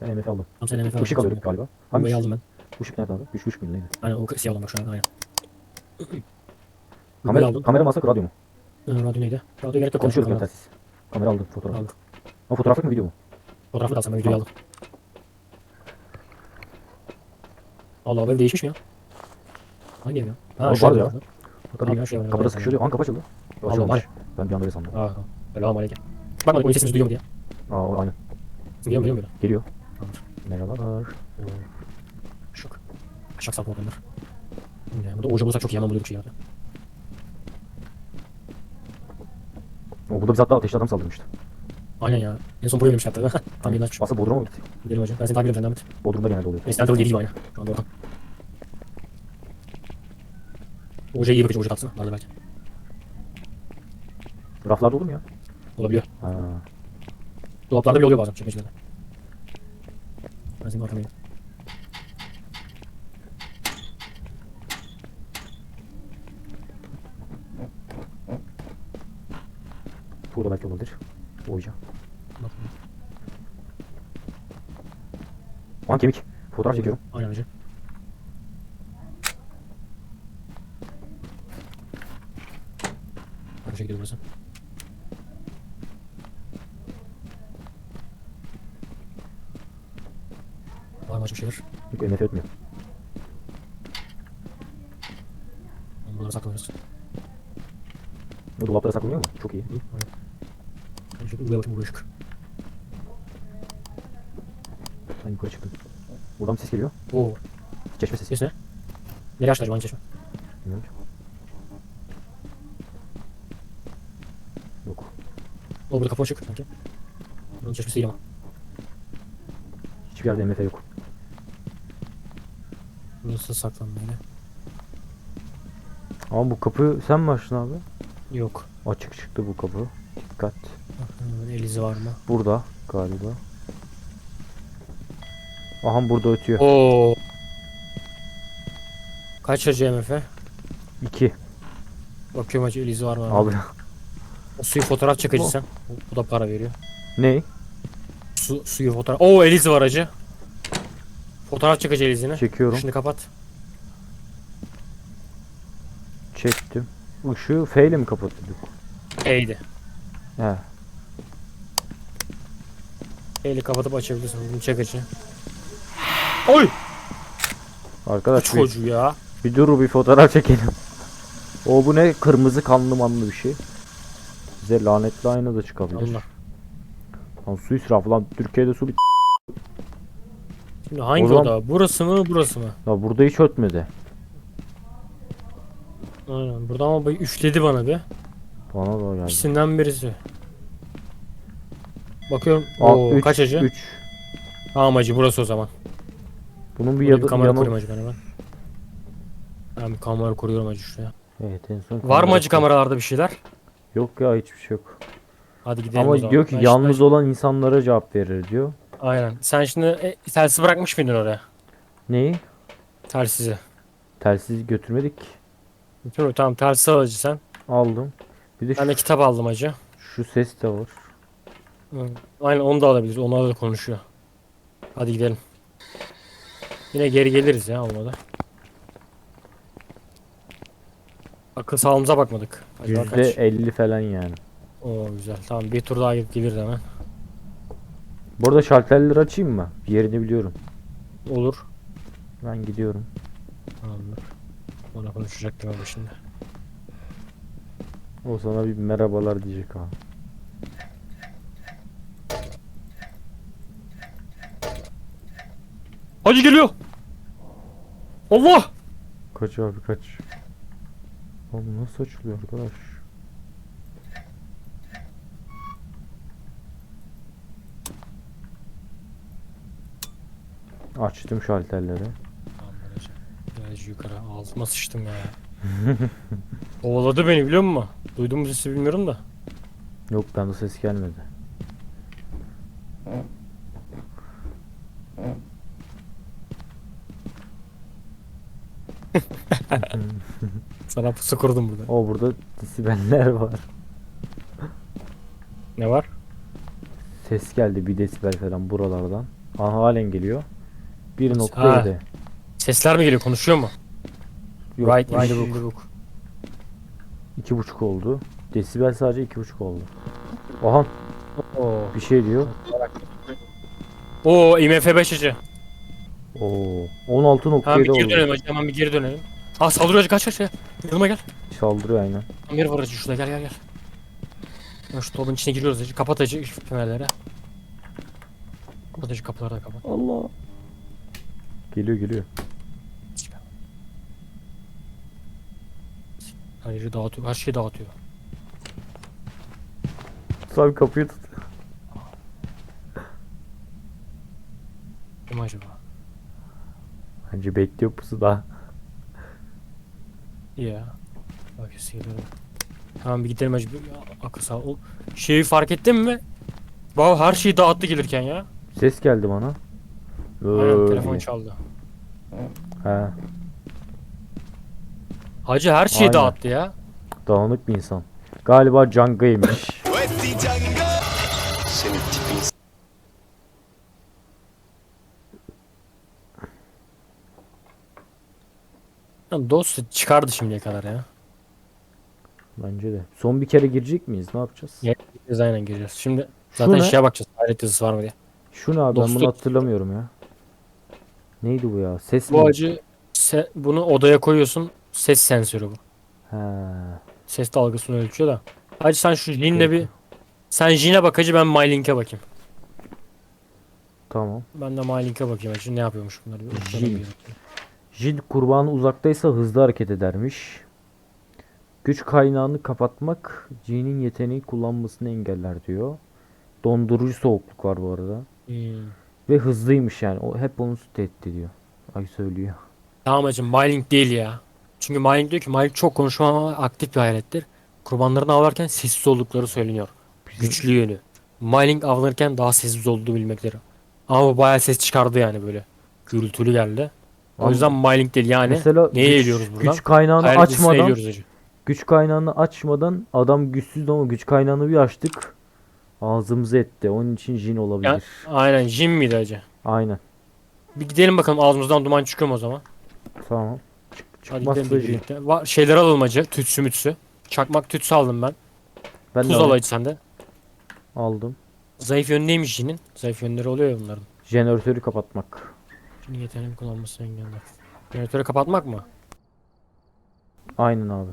Ben MF aldım. Tamam sen MF Işık alıyorum galiba. Bombayı aldım ben. Işık nerede abi? 3 3 bin neydi? Aynen o siyah olan bak şu an aynen. Kamera aldım. kamera mı alsak radyo mu? Ee, radyo neydi? Radyo gerek yok. Konuşuyoruz ben Kamera telsiz. Kamera aldım fotoğraf. aldım. Ama fotoğraflık mı video mu? Fotoğrafı da alsam ben videoyu aldım. Allah Allah değişmiş mi ya? Hangi ev ya? Ha şu var ev ya. Kapıda sıkışıyor. An kapı açıldı. Allah Açılmamış. Ben bir anda öyle sandım. Aa, Selamun aleyküm. Bakmadık oyun sesimizi duyuyor mu diye. Aa aynı. Duyuyor mu böyle? Geliyor. Merhabalar. Şok. Aşak salma bunlar. Yani burada oca bulsak çok iyi hemen buluyorduk şey ya. O burada biz hatta ateşli adam saldırmıştı. Aynen ya. En son buraya ölmüş hatta. Tam yeniden çıkmış. Aslında Bodrum'a mı gitti? Gidelim hocam. Ben seni takip ediyorum sen. Bodrum'da genelde oluyor. Evil 7 gibi aynı. Şu anda oradan. Oca iyi bakıcı oca tatsın. Vardı belki. Raflarda olur mu ya? Olabiliyor. Ha. Dolaplarda bile oluyor bazen çekmecilerde. Senin arkamdayım. Burada belki olabilir. Oyca. Bakın. An kemik. Fotoğraf çekiyorum. Aynen hocam. Bu şekilde burası. Başka bir şeyler? Yok MF etmiyor. Bunları saklamıyoruz. Bu dolaplara saklanıyor mu? Çok iyi. Hı, aynen. Ben şöyle buraya bakayım buraya şık. Ben yukarı çıktım. Buradan bir ses geliyor. Oo. Çeşme sesi. Ses ne? Nereye açtı acaba hangi çeşme? Bilmiyorum ki. Yok. O burada kapı açık sanki. Bunun çeşmesi değil ama. Hiçbir yerde MF yok. Burası saklanma yine. Ama bu kapı sen mi açtın abi? Yok. Açık çıktı bu kapı. Dikkat. Bakın el izi var mı? Burada galiba. Aha burada ötüyor. Oo. Kaç acı MF? 2. Bakıyorum acı el izi var mı? Abi Suyu fotoğraf çekici Oh. sen. Bu- da para veriyor. ne? Su, suyu fotoğraf. Oo el izi var acı. Fotoğraf çekici el izini. Çekiyorum. Şimdi kapat. Çektim. Işığı F ile mi kapatıyorduk? E'ydi. He. E'li kapatıp açabilirsin. Bunu çekici. Oy! Arkadaş bir, Çocuğu ya. bir dur bir fotoğraf çekelim. O bu ne? Kırmızı kanlı manlı bir şey. Bize lanetli ayna da çıkabilir. Allah. Lan su israfı lan. Türkiye'de su bit. Şimdi hangi O zaman- oda? Burası mı burası mı? Ya burada hiç ötmedi. Aynen. Burada ama bir üçledi bana bir. Bana da geldi. İkisinden birisi. Bakıyorum. Aa, Oo, üç, kaç acı? üç. Tamam acı burası o zaman. Bunun bir Bir yadı, kamera yanı... kurayım acı ben hemen. Ben bir kamera kuruyorum acı şuraya. Evet en son Var mı kamera- acı kameralarda bir şeyler? Yok ya hiçbir şey yok. Hadi gidelim o Ama zaman. diyor ki Ben yalnız olan insanlara cevap verir diyor. Aynen. Sen şimdi e, telsiz bırakmış mıydın oraya? Neyi? Telsizi. Telsiz götürmedik. Tamam, tamam telsiz al sen. Aldım. Bir de Ben de şu, kitap aldım acı. şu ses de var. Hı. Aynen onu da alabiliriz. Onlar da konuşuyor. Hadi gidelim. Yine geri geliriz ya olmadı. Akıl sağlığımıza bakmadık. Yüzde kaç? elli falan yani. Oo güzel. Tamam bir tur daha gidip geliriz hemen. Bu arada şalterleri açayım mı? Yerini biliyorum. Olur. Ben gidiyorum. Tamamdır. Ona konuşacaktım ama şimdi. O sana bir merhabalar diyecek ha. Hadi geliyor. Allah! Kaç abi kaç. Oğlum nasıl açılıyor arkadaş? Açtım şalterleri. Biraz yukarı altıma sıçtım ya. Kovaladı beni biliyor musun? Duydun mu sesi bilmiyorum da. Yok bende ses gelmedi. Sana pusu kurdum burada. O burada disibeller var. Ne var? Ses geldi bir desibel falan buralardan. Aha halen geliyor. 1.7. Ha. Sesler mi geliyor? Konuşuyor mu? Yok, right in the book. iki buçuk oldu. Desibel sadece iki buçuk oldu. Aha Oo. bir şey diyor. Oo IMF 5 acı. Oo 16.7 Hemen bir geri oldu. dönelim acı. Hemen bir geri dönelim. Ah saldırıyor acı kaç kaç ya. Yanıma gel. Saldırıyor aynen. Bir var acı şurada gel gel gel. Ya Şu dolabın içine giriyoruz acı. Kapat acı şu fenerleri. Kapat acı kapıları da kapat. Allah. Geliyor geliyor. Her yeri dağıtıyor. Her şeyi dağıtıyor. Sen kapıyı tut. Kim acaba? Bence bekliyor pusu daha. Ya. Bak geliyorum. Tamam bir gidelim acı. Ya, Akıl sağ ol. Şeyi fark ettin mi? Bak her şeyi dağıttı gelirken ya. Ses geldi bana. Aynen telefon çaldı. He. Hacı her şeyi Aynen. dağıttı ya. Dağınık bir insan. Galiba Canga'ymış. Senin tipin Ya dost çıkardı şimdiye kadar ya. Bence de. Son bir kere girecek miyiz? Ne yapacağız? Ya- Biz aynen gireceğiz. Şimdi zaten ne? şeye bakacağız. Hayret yazısı var mı diye. Şu ne abi ben bunu Dostluk. hatırlamıyorum ya. Neydi bu ya? Ses Bu mi? acı se- bunu odaya koyuyorsun. Ses sensörü bu. He. Ses dalgasını ölçüyor da. Hacı sen şu Jin'le bir sen Jin'e bak hacı ben MyLink'e bakayım. Tamam. Ben de MyLink'e bakayım hacı ne yapıyormuş bunlar. Bir Jin. bir. Jin kurbanı uzaktaysa hızlı hareket edermiş. Güç kaynağını kapatmak Jin'in yeteneği kullanmasını engeller diyor. Dondurucu soğukluk var bu arada. Hmm. Ve hızlıymış yani. O hep onu tehdit ediyor. Ay söylüyor. Tamam hacım MyLink değil ya. Çünkü MyLink diyor ki MyLink çok konuşma ama aktif bir hayalettir. Kurbanlarını avlarken sessiz oldukları söyleniyor. Güçlü yönü. MyLink avlanırken daha sessiz olduğu bilmekleri. Ama bu bayağı ses çıkardı yani böyle. Gürültülü geldi. O yüzden MyLink değil yani. Mesela neye güç, eğiliyoruz buradan? güç kaynağını dizisine açmadan güç kaynağını açmadan adam güçsüz ama güç kaynağını bir açtık. Ağzımızı etti. Onun için Jin olabilir. Ya, aynen Jin miydi hacı? Aynen. Bir gidelim bakalım ağzımızdan duman çıkıyor mu o zaman? Tamam. Çık, Hadi çıkmazsa gidelim Jin. birlikte. Va- şeyleri alalım hacı. Tütsü mütsü. Çakmak tütsü aldım ben. Ben Tuz de al hacı sen de. aldım. Zayıf yönü neymiş Jin'in? Zayıf yönleri oluyor ya bunların. Jeneratörü kapatmak. Jin'in yeteneğini kullanmasını engeller. Jeneratörü kapatmak mı? Aynen abi.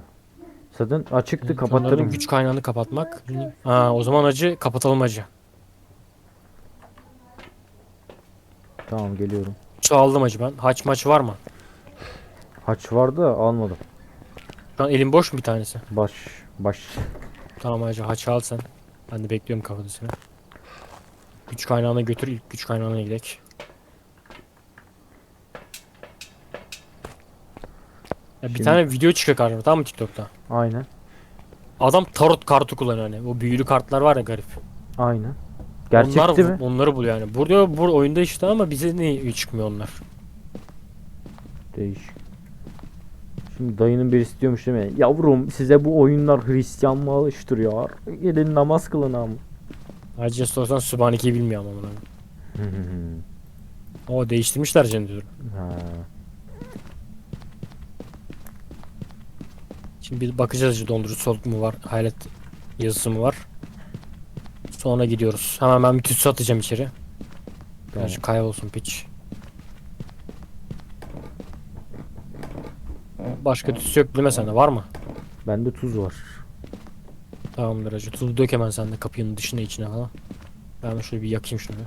Zaten açıktı kapatırım. güç kaynağını kapatmak. Ha, o zaman acı kapatalım acı. Tamam geliyorum. Şu aldım acı ben. Haç maç var mı? Haç vardı da almadım. Şu an elim boş mu bir tanesi? Baş baş. Tamam acı haç al sen. Ben de bekliyorum kafadasını. Güç kaynağına götür ilk güç kaynağına gidelim. Ya bir Şimdi- tane video çıkıyor karşıma tamam mı TikTok'ta? Aynen. Adam tarot kartı kullanıyor hani. O büyülü kartlar var ya garip. Aynen. Gerçekti onlar, mi? Onları buluyor yani. Burada bu oyunda işte ama bize ne çıkmıyor onlar. Değişik. Şimdi dayının birisi diyormuş değil mi? Yavrum size bu oyunlar Hristiyan mı alıştırıyor? Gelin namaz kılın ama. Ayrıca sorsan Sübhaneke'yi bilmiyor ama. O değiştirmişler ha. Şimdi bir bakacağız işte dondurucu soğuk mu var, hayalet yazısı mı var. Sonra gidiyoruz. Hemen ben bir tütsü atacağım içeri. Tamam. Gerçi kaybolsun piç. Başka tütsü yok değil mi sende? Var mı? Bende tuz var. Tamamdır hacı. Tuzu dök hemen sen de kapının dışına içine falan. Ben de şöyle bir yakayım şunu.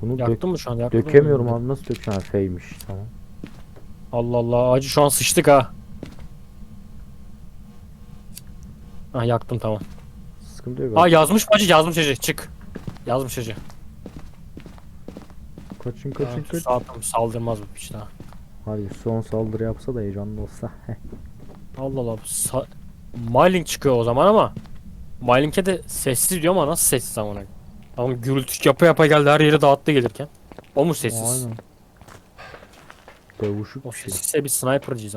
Bunu dök- Yaktın mı şu an? Yaktın mı? dökemiyorum abi nasıl dökeceğim? Ha, F'ymiş tamam. Allah Allah. Acı şu an sıçtık ha. Ah yaktım tamam. Sıkıntı yok abi. yazmış mı acı? Yazmış acı. Çık. Yazmış acı. Kaçın kaçın kaçın. Sağ saldırmaz bu piç daha. Hadi son saldırı yapsa da heyecanlı olsa. Allah Allah. Sa- Mylink çıkıyor o zaman ama Mylink'e de sessiz diyor ama nasıl sessiz amına? Ama gürültü yapa yapa geldi her yeri dağıttı gelirken. O mu sessiz? Aynen. Dövüşük O bir şey. sessizse bir sniper'cıyız